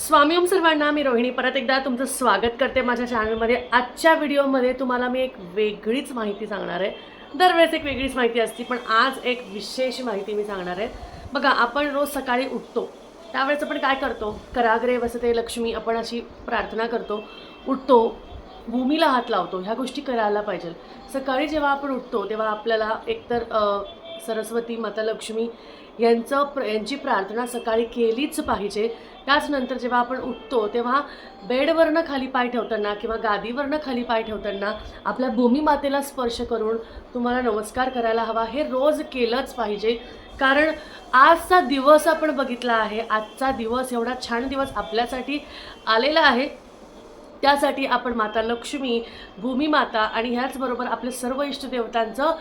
स्वामी ओम सर्वांना मी रोहिणी. परत एकदा तुमचं स्वागत करते माझ्या चॅनलमध्ये आजच्या व्हिडिओमध्ये तुम्हाला मी एक वेगळीच माहिती सांगणार आहे. दरवेळेस एक वेगळीच माहिती असते पण आज एक विशेष माहिती मी सांगणार आहे. बघा आपण रोज सकाळी उठतो. त्यावेळेस आपण काय करतो? कराग्रे वसते लक्ष्मी आपण अशी प्रार्थना करतो. उठतो भूमीला हात लावतो. ह्या गोष्टी करायला पाहिजे. सकाळी जेव्हा आपण उठतो तेव्हा आपल्याला एकतर सरस्वती माता लक्ष्मी यांचं प्र यांची प्रार्थना सकाळी केलीच पाहिजे. त्याचनंतर जेव्हा आपण उठतो तेव्हा बेडवरनं खाली पाय ठेवताना किंवा गादीवरनं खाली पाय ठेवताना आपल्या भूमीमातेला स्पर्श करून तुम्हाला नमस्कार करायला हवा. हे रोज केलंच पाहिजे. कारण आजचा दिवस आपण बघितला आहे. आजचा दिवस एवढा छान दिवस आपल्यासाठी आलेला आहे. त्यासाठी आपण माता लक्ष्मी भूमिमाता आणि ह्याचबरोबर आपल्या सर्व इष्टदेवतांचं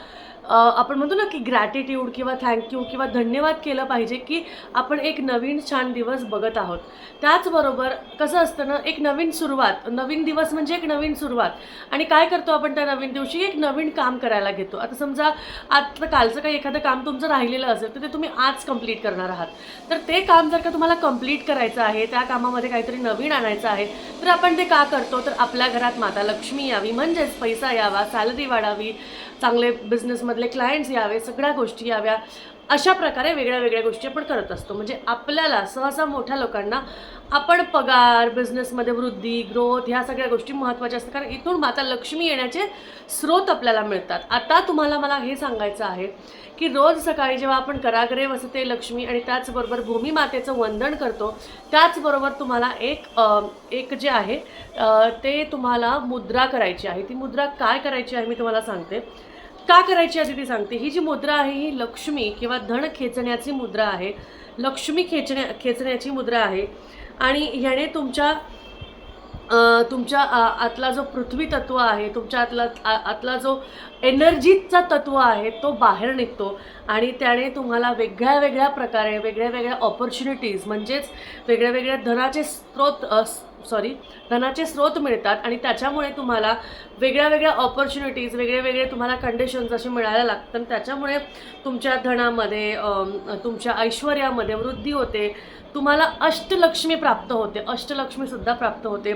आपण म्हणतो ना की ग्रॅटिट्यूड किंवा थँक्यू किंवा धन्यवाद केलं पाहिजे की आपण एक नवीन छान दिवस बघत आहोत. त्याचबरोबर कसं असतं ना एक नवीन सुरुवात नवीन दिवस म्हणजे एक नवीन सुरुवात. आणि काय करतो आपण त्या नवीन दिवशी? एक नवीन काम करायला घेतो. आता समजा आता कालचं काही एखादं काम तुमचं राहिलेलं असेल तर ते तुम्ही आज कंप्लीट करणार आहात. तर ते काम जर का तुम्हाला कंप्लीट करायचं आहे त्या कामामध्ये काहीतरी नवीन आणायचं आहे तर आपण ते का करतो? तर आपल्या घरात माता लक्ष्मी यावी म्हणजेच पैसा यावा सॅलरी वाढावी चांगले बिझनेसमधले क्लायंट्स यावे सगळ्या गोष्टी याव्या. अशा प्रकारे वेगळ्या वेगळ्या गोष्टी आपण करत असतो. म्हणजे आपल्याला सहसा मोठ्या लोकांना आपण पगार बिझनेसमध्ये वृद्धी ग्रोथ ह्या सगळ्या गोष्टी महत्त्वाच्या असतात. कारण इथून माता लक्ष्मी येण्याचे स्रोत आपल्याला मिळतात. आता तुम्हाला मला हे सांगायचं आहे की रोज सकाळी जेव्हा आपण कराग्रे वसते लक्ष्मी आणि त्याचबरोबर भूमीमातेचं वंदन करतो त्याचबरोबर तुम्हाला एक एक जे आहे ते तुम्हाला मुद्रा करायची आहे. ती मुद्रा काय करायची आहे मी तुम्हाला सांगते. का करायची आधी ती सांगते. ही जी मुद्रा आहे ही लक्ष्मी किंवा धन खेचण्याची मुद्रा आहे. लक्ष्मी खेचण्या खेचण्याची मुद्रा आहे. आणि ह्याने तुमच्या तुमच्या आतला जो पृथ्वी तत्व आहे तुमच्या आतला आतला जो एनर्जीचा तत्व आहे तो बाहेर निघतो. आणि त्याने तुम्हाला वेगळ्या वेगळ्या प्रकारे वेगळ्या वेगळ्या ऑपॉर्च्युनिटीज म्हणजेच वेगळ्या वेगळ्या धनाचे स्रोत सॉरी धनाचे स्रोत मिळतात आणि त्याच्यामुळे तुम्हाला वेगळ्या वेगळ्या ऑपॉर्च्युनिटीज वेगळे वेगळे तुम्हाला कंडिशन्स असे मिळायला लागतात. आणि त्याच्यामुळे तुमच्या धनामध्ये तुमच्या ऐश्वर्यामध्ये वृद्धी होते. तुम्हाला अष्टलक्ष्मी प्राप्त होते. अष्टलक्ष्मीसुद्धा प्राप्त होते.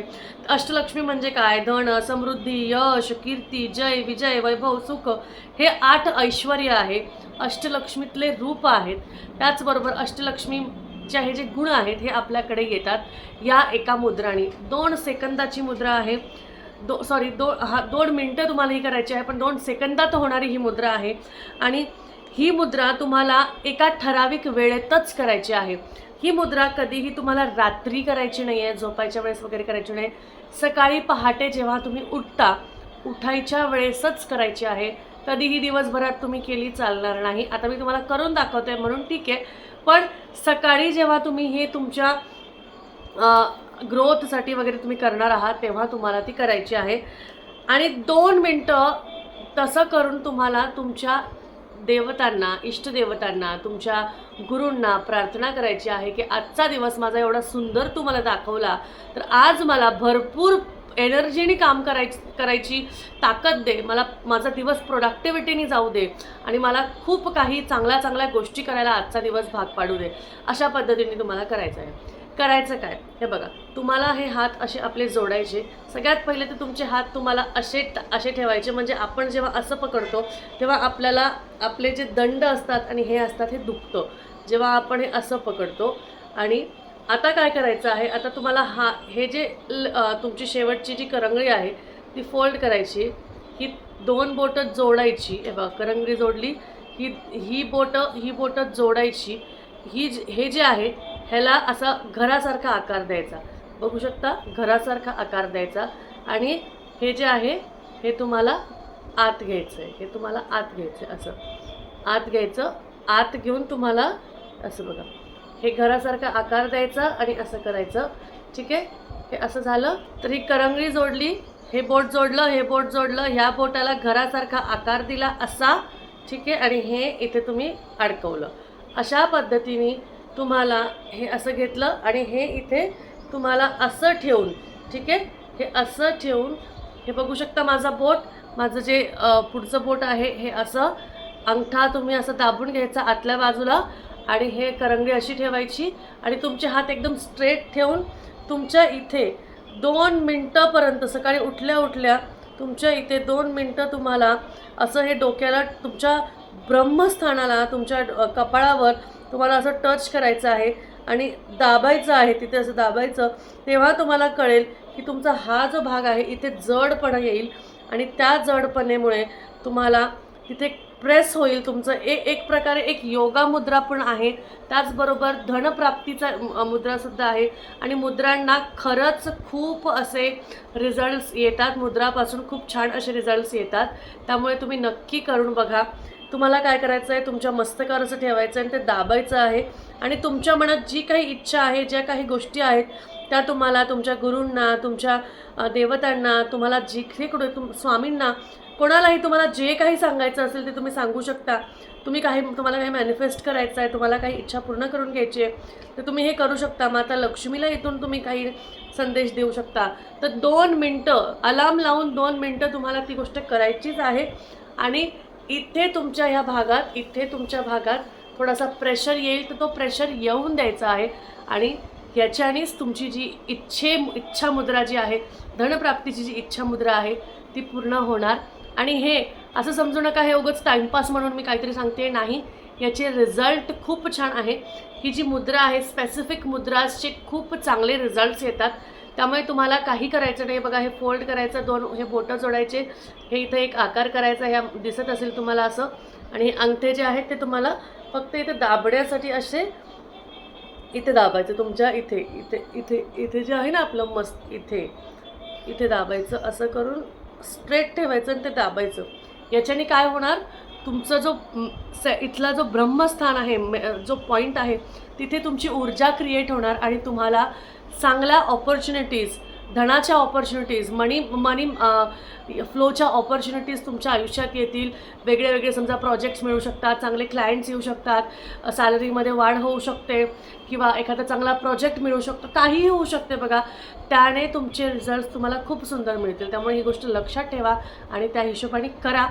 अष्टलक्ष्मी म्हणजे काय? धन समृद्धी यश कीर्ती जय विजय वैभव सुख हे आठ ऐश्वर आहे. अष्टलक्ष्मीतले रूप आहेत. त्याचबरोबर अष्टलक्ष्मी चे हे जे गुण आहेत हे आपल्याकडे येतात. या एका मुद्राने दोन सेकंदाची मुद्रा आहे. दो सॉरी दो हा दोन मिनटं तुम्हाला ही करायची आहे पण दोन सेकंदात होणारी ही मुद्रा आहे. आणि ही मुद्रा तुम्हाला एका ठराविक वेळेतच करायची आहे. ही मुद्रा कधीही तुम्हाला रात्री करायची नाही आहे झोपायच्या वेळेस वगैरे करायची नाही. सकाळी पहाटे जेव्हा तुम्ही उठता उठायच्या वेळेसच करायची आहे. कधीही दिवसभरात तुम्ही केली चालणार नाही. आता मी तुम्हाला करून दाखवते म्हणून ठीक आहे. पण सकाळी जेव्हा तुम्ही हे तुमच्या ग्रोथसाठी वगैरे तुम्ही करणार आहात तेव्हा तुम्हाला ती करायची आहे. आणि दोन मिनटं तसं करून तुम्हाला तुमच्या देवतांना इष्टदेवतांना तुमच्या गुरूंना प्रार्थना करायची आहे की आजचा दिवस माझा एवढा सुंदर तू मला दाखवला तर आज मला भरपूर एनर्जीने काम कराय करायची ताकद दे. मला माझा दिवस प्रोडक्टिव्हिटीने जाऊ दे. आणि मला खूप काही चांगल्या चांगल्या गोष्टी करायला आजचा दिवस भाग पाडू दे. अशा पद्धतीने तुम्हाला करायचं आहे. करायचं काय? हे बघा तुम्हाला हे हात असे आपले जोडायचे. सगळ्यात पहिले तर तुमचे हात तुम्हाला असे असे ठेवायचे. म्हणजे आपण जेव्हा असं पकडतो तेव्हा आपल्याला आपले जे दंड असतात आणि हे असतात हे दुखतं. जेव्हा आपण हे असं पकडतो आणि आता काय करायचं आहे? आता तुम्हाला हा हे जे ल- तुमची शेवटची जी करंगळी आहे ती फोल्ड करायची. ही दोन बोटं जोडायची. हे बघा करंगळी जोडली. ही ही बोटं ही बोटं जोडायची. ही जी- हे जे आहे ह्याला असा घरासारखा आकार द्यायचा. बघू शकता घरासारखा आकार द्यायचा. आणि हे जे आहे हे तुम्हाला आत घ्यायचं आहे हे तुम्हाला आत घ्यायचं आहे असं. आत घ्यायचं. आत घेऊन तुम्हाला असं बघा. हे घरासारखा आकार द्यायचा आणि असं करायचं. ठीक आहे? हे असं झालं तर ही करंगळी जोडली हे बोट जोडलं हे बोट जोडलं ह्या बोटाला घरासारखा आकार दिला असा. ठीक आहे? आणि हे इथे तुम्ही अडकवलं. अशा पद्धतीने तुम्हाला हे असं घेतलं आणि हे इथे तुम्हाला असं ठेवून ठीक आहे? हे असं ठेवून हे बघू शकता माझा बोट. माझं जे पुढचं बोट आहे हे असं अंगठा तुम्ही असं दाबून घ्यायचा आतल्या बाजूला. आणि हे करंगळी अशी ठेवायची आणि तुमचे हात एकदम स्ट्रेट ठेवून तुमच्या इथे दोन मिनटापर्यंत सकाळी उठल्या उठल्या तुमच्या इथे दोन मिनटं तुम्हाला असं हे डोक्याला तुमच्या ब्रह्मस्थानाला तुमच्या कपाळावर तुम्हाला असं टच करायचं आहे आणि दाबायचं आहे तिथे असं दाबायचं तेव्हा तुम्हाला कळेल की तुमचा हा जो भाग आहे इथे जडपणा येईल आणि त्या जडपणेमुळे तुम्हाला तिथे प्रेस होईल तुमचं. ए एक प्रकारे एक योगा मुद्रा पण आहे. त्याचबरोबर धनप्राप्तीचा मुद्रासुद्धा आहे. आणि मुद्रांना खरंच खूप असे रिझल्ट्स येतात. मुद्रापासून खूप छान असे रिझल्ट्स येतात. त्यामुळे तुम्ही नक्की करून बघा. तुम्हाला काय करायचं आहे तुमच्या मस्तकावर असं ठेवायचं आहे आणि ते दाबायचं आहे. आणि तुमच्या मनात जी काही इच्छा आहे ज्या काही गोष्टी आहेत त्या तुम्हाला तुमच्या गुरूंना तुमच्या देवतांना तुम्हाला जिकडे तुम स्वामींना कोणालाही तुम्हाला जे काही सांगायचं असेल ते तुम्ही सांगू शकता. तुम्ही काही तुम्हाला काही मॅनिफेस्ट करायचं आहे तुम्हाला काही इच्छा पूर्ण करून घ्यायची आहे तर तुम्ही हे करू शकता. माता लक्ष्मीला इथून तुम्ही काही संदेश देऊ शकता. तर दोन मिनटं अलार्म लावून दोन मिनटं तुम्हाला ती गोष्ट करायचीच आहे. आणि इथे तुमच्या ह्या भागात इथे तुमच्या भागात थोडासा प्रेशर येईल तर तो प्रेशर येऊन द्यायचा आहे. आणि ह्याच्यानेच तुमची जी इच्छे इच्छा मुद्रा जी आहे धनप्राप्तीची जी इच्छा मुद्रा आहे ती पूर्ण होणार. आणि हे असं समजू नका हे उगंच टाईमपास म्हणून मी काहीतरी सांगते नाही याचे रिझल्ट खूप छान आहे. ही जी मुद्रा आहे स्पेसिफिक मुद्राचे खूप चांगले रिझल्ट्स येतात. त्यामुळे तुम्हाला काही करायचं नाही. बघा हे फोल्ड करायचं दोन हे बोटं जोडायचे हे इथं एक आकार करायचा ह्या दिसत असेल तुम्हाला असं. आणि हे अंगठे जे आहेत ते तुम्हाला फक्त इथे दाबण्यासाठी असे इथे दाबायचं तुमच्या इथे इथे इथे इथे जे आहे ना आपलं मस्त इथे इथे दाबायचं असं करून स्ट्रेट ठेवायचं आणि ते दाबायचं. याच्याने काय होणार? तुमचा जो स इथला जो ब्रह्मस्थान आहे जो पॉईंट आहे तिथे तुमची ऊर्जा क्रिएट होणार आणि तुम्हाला चांगल्या ऑपॉर्च्युनिटीज धनाच्या ऑपॉर्च्युनिटीज मनी मनी फ्लोच्या ऑपॉर्च्युनिटीज तुमच्या आयुष्यात येतील. वेगळे वेगळे समजा प्रोजेक्ट्स मिळू शकतात चांगले क्लायंट्स येऊ शकतात सॅलरीमध्ये वाढ होऊ शकते किंवा एखादा चांगला प्रोजेक्ट मिळू शकतो काहीही होऊ शकते बघा. त्याने तुमचे रिझल्ट तुम्हाला खूप सुंदर मिळतील. त्यामुळे ही गोष्ट लक्षात ठेवा आणि त्या हिशोबाने करा.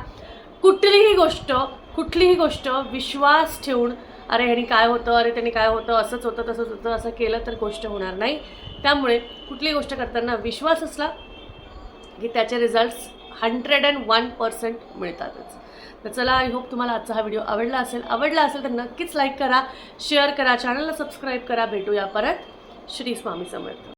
कुठलीही गोष्ट कुठलीही गोष्ट विश्वास ठेवून अरे ह्यानी काय होतं? अरे त्यांनी काय होतं? असंच होतं तसंच होतं असं केलं तर गोष्ट होणार नाही. त्यामुळे कुठली गोष्ट करताना विश्वास असला की त्याचे results hundred and one percent मिळतातच. तर चला आय होप तुम्हाला आजचा हा व्हिडिओ आवडला असेल. आवडला असेल तर नक्कीच लाईक करा शेअर करा चॅनलला सबस्क्राईब करा. भेटूया परत. श्री स्वामी समर्थ.